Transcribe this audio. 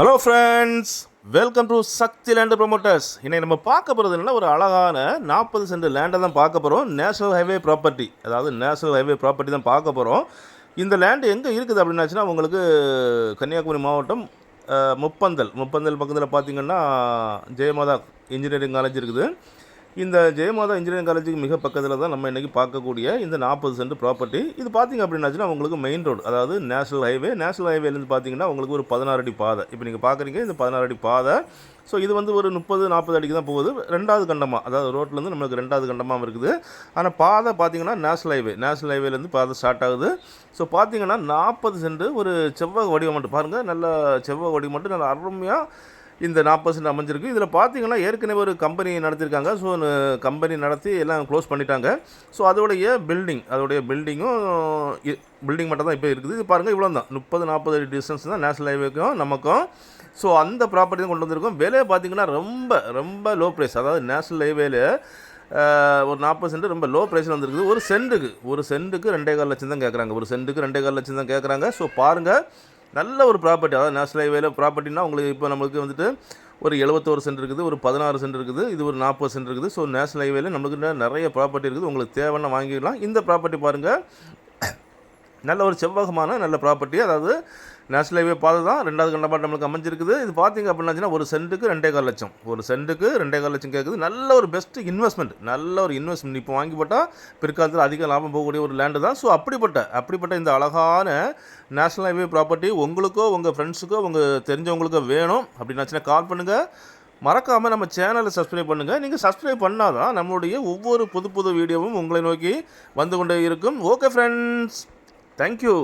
Hello friends welcome to Sakthi land promoters இன்னைக்கு நம்ம பார்க்க போகிறது என்னென்னா ஒரு அழகான நாற்பது சென்ட் லேண்டை தான் பார்க்க போகிறோம் நேஷனல் ஹைவே ப்ராப்பர்ட்டி அதாவது நேஷனல் ஹைவே ப்ராப்பர்ட்டி தான் பார்க்க போகிறோம் இந்த லேண்டு எங்கே இருக்குது அப்படின்னாச்சுன்னா உங்களுக்கு கன்னியாகுமரி மாவட்டம் முப்பந்தல். முப்பந்தல் பக்கத்தில் பார்த்தீங்கன்னா ஜெயமாதா இன்ஜினியரிங் காலேஜ் இருக்குது. இந்த ஜெயமாதா இன்ஜினியரிங் காலேஜுக்கு மிக பக்கத்தில் தான் நம்ம இன்றைக்கி பார்க்கக்கூடிய இந்த நாற்பது சென்ட் ப்ராப்பர்ட்டி இது பார்த்தீங்க அப்படின்னாச்சுன்னா உங்களுக்கு மெயின் ரோடு அதாவது நேஷனல் ஹைவே நேஷனல் ஹைவேலேருந்து பார்த்தீங்கன்னா உங்களுக்கு ஒரு பதினாறு அடி பாதை. இப்போ நீங்கள் பார்க்குறீங்க இந்த பதினாறு அடி பாதை. ஸோ இது வந்து ஒரு முப்பது நாற்பது அடிக்கு தான் போகுது. ரெண்டாவது கண்டமாக அதாவது ரோட்லேருந்து நம்மளுக்கு ரெண்டாவது கண்டமாக இருக்குது. ஆனால் பாதை பார்த்தீங்கன்னா நேஷனல் ஹைவே நேஷனல் ஹைவேலேருந்து பாதை ஸ்டார்ட் ஆகுது. ஸோ பார்த்தீங்கன்னா நாற்பது சென்ட் ஒரு செவ்வக வடிவம் மட்டும். பாருங்கள் நல்ல செவ்வக வடிவம் மட்டும் நல்ல அருமையாக இந்த நாற்பது சென்ட் அமைஞ்சிருக்கு. இதில் பார்த்தீங்கன்னா ஏற்கனவே ஒரு கம்பெனி நடத்தியிருக்காங்க ஸோ கம்பெனி நடத்தி எல்லாம் க்ளோஸ் பண்ணிட்டாங்க. ஸோ அதோடைய பில்டிங் அதோடைய பில்டிங்கும் பில்டிங் மட்டும் தான் இப்போ இருக்குது. இது பாருங்கள் இவ்வளோ தான் முப்பது நாற்பது அடி டிஸ்டன்ஸ் தான் நேஷனல் ஹைவேக்கும் நமக்கும். ஸோ அந்த ப்ராப்பர்ட்டி தான் கொண்டு வந்திருக்கோம். விலையை பார்த்தீங்கன்னா ரொம்ப ரொம்ப லோ ப்ரைஸ் அதாவது நேஷனல் ஹைவேல ஒரு நாற்பது சென்ட் ரொம்ப லோ ப்ரைஸில் வந்திருக்குது. ஒரு சென்ட்டுக்கு ஒரு சென்ட்டுக்கு ரெண்டே கால் லட்சம் தான் கேட்குறாங்க ஒரு சென்ட்டுக்கு ரெண்டே கால் லட்சம் தான் கேட்குறாங்க ஸோ பாருங்கள் நல்ல ஒரு ப்ராப்பர்ட்டி அதாவது நேஷனல் ஹைவேல ப்ராப்பர்ட்டினா உங்களுக்கு இப்போ நம்மளுக்கு வந்துட்டு ஒரு எழுபத்தோரு சென்ட் இருக்குது ஒரு பதினாறு சென்ட் இருக்குது இது ஒரு நாற்பது சென்ட் இருக்குது. ஸோ நேஷனல் ஹைவேல நம்மளுக்கு நிறைய ப்ராப்பர்ட்டி இருக்குது. உங்களுக்கு தேவைன்னா வாங்கிக்கலாம் இந்த ப்ராப்பர்ட்டி பாருங்கள் நல்ல ஒரு செவ்வகமான நல்ல ப்ராப்பர்ட்டி அதாவது நேஷனல் ஹைவே பாதை தான். ரெண்டாவது கண்டபாட்டு நம்மளுக்கு அமைஞ்சிருக்குது. இது பார்த்தீங்க அப்படின்னாச்சுன்னா ஒரு சென்ட்டுக்கு ரெண்டே கால் லட்சம். ஒரு சென்ட்டுக்கு ரெண்டே கால் லட்சம் கேட்குது நல்ல ஒரு பெஸ்ட்டு இன்வெஸ்ட்மெண்ட் நல்ல ஒரு இன்வெஸ்ட்மெண்ட் இப்போ வாங்கி போட்டால் பிற்காலத்தில் அதிக லாபம் போகக்கூடிய ஒரு லேண்டு தான். ஸோ அப்படிப்பட்ட அப்படிப்பட்ட இந்த அழகான நேஷனல் ஹைவே ப்ராப்பர்ட்டி உங்களுக்கோ உங்கள் ஃப்ரெண்ட்ஸுக்கோ உங்கள் தெரிஞ்சவங்களுக்கோ வேணும். அப்படின்னாச்சுன்னா கால் பண்ணுங்கள் மறக்காமல் நம்ம சேனலை சப்ஸ்கிரைப் பண்ணுங்கள் நீங்கள் சப்ஸ்கிரைப் பண்ணால் தான் நம்மளுடைய ஒவ்வொரு புது புது வீடியோவும் உங்களை நோக்கி வந்து கொண்டே இருக்கும். Okay friends thank you